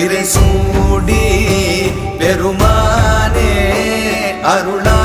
திரை சூடி பெருமானே அருளா